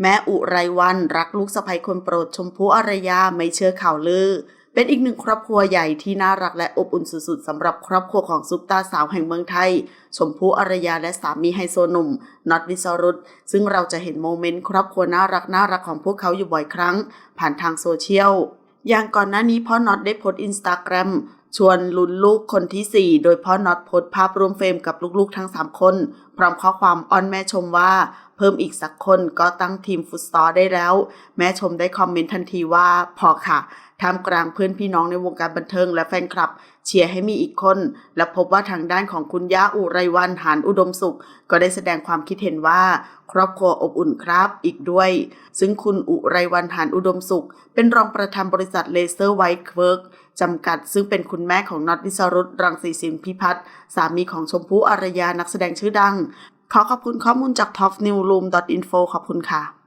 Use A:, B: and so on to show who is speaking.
A: แม่อุไรวันรักลูกสะใภ้คนโปรดชมพู่อารยาไม่เชื่อข่าวลือ เป็นอีกหนึ่งครอบครัวใหญ่ที่น่ารักและอบอุ่นสุดๆสำหรับครอบครัวของซุปตาสาวแห่งเมืองไทย ชมพู่อารยาและสามีไฮโซหนุ่มน็อตวิสรุตซึ่งเราจะเห็นโมเมนต์ครอบครัวน่ารักน่ารักของพวกเขาอยู่บ่อยครั้ง ผ่านทางโซเชียล อย่างก่อนหน้านี้พ่อน็อตได้โพสต์อินสตาแกรมชวนลุ้นลูกคนที่ 4 โดยพ่อน็อตโพสต์ภาพรวมเฟรมกับลูกๆทั้ง 3 คน พร้อมข้อความอ้อนแม่ชมว่า เพิ่มอีกสักคนก็ตั้งทีมฟุตซอลได้แล้ว แม่ชมได้คอมเมนต์ทันทีว่าพอค่ะ ท่ามกลางเพื่อนพี่น้องในวงการบันเทิงและแฟนคลับ เชียร์ให้มีอีกคน และพบว่าทางด้านของคุณย่าอุไรวันหานอุดมสุข ก็ได้แสดงความคิดเห็นว่า ครอบครัวอบอุ่นครับอีกด้วย ซึ่งคุณอุไรวันหานอุดมสุข เป็นรองประธานบริษัทเลเซอร์ไวท์เวิร์กจำกัด ซึ่งเป็นคุณแม่ของน็อตวิสรุตรังสีสินพิพัฒน์สามีของชมพู่อารยานักแสดงชื่อดัง ขอขอบคุณข้อมูลจาก topnewroom.info ขอบคุณค่ะ